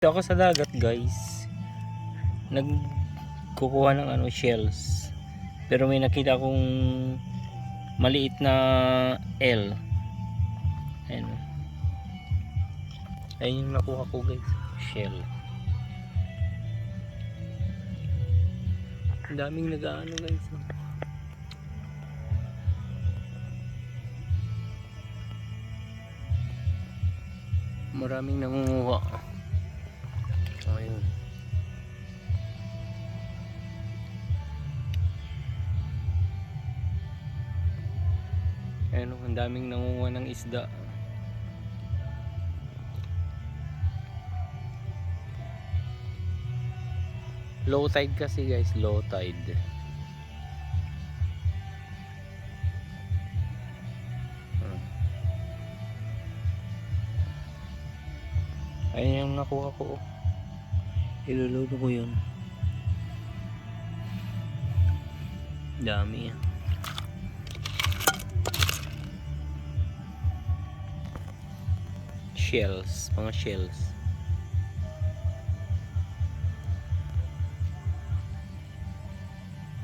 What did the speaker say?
Dito ako sa dagat guys. Nagkukuha ng ano shells. Pero may nakita akong maliit na L. Ayun. Ayun yung nakuha ko guys. Shell. Ang daming nag-ano guys. Maraming nangunguha. Ayun, oh, ang daming nangunguha ng isda. Low tide kasi guys, low tide. Hmm. Ayun yung nakuha ko. oh. Iluluto ko yun. Dami yan. Shells, mga shells.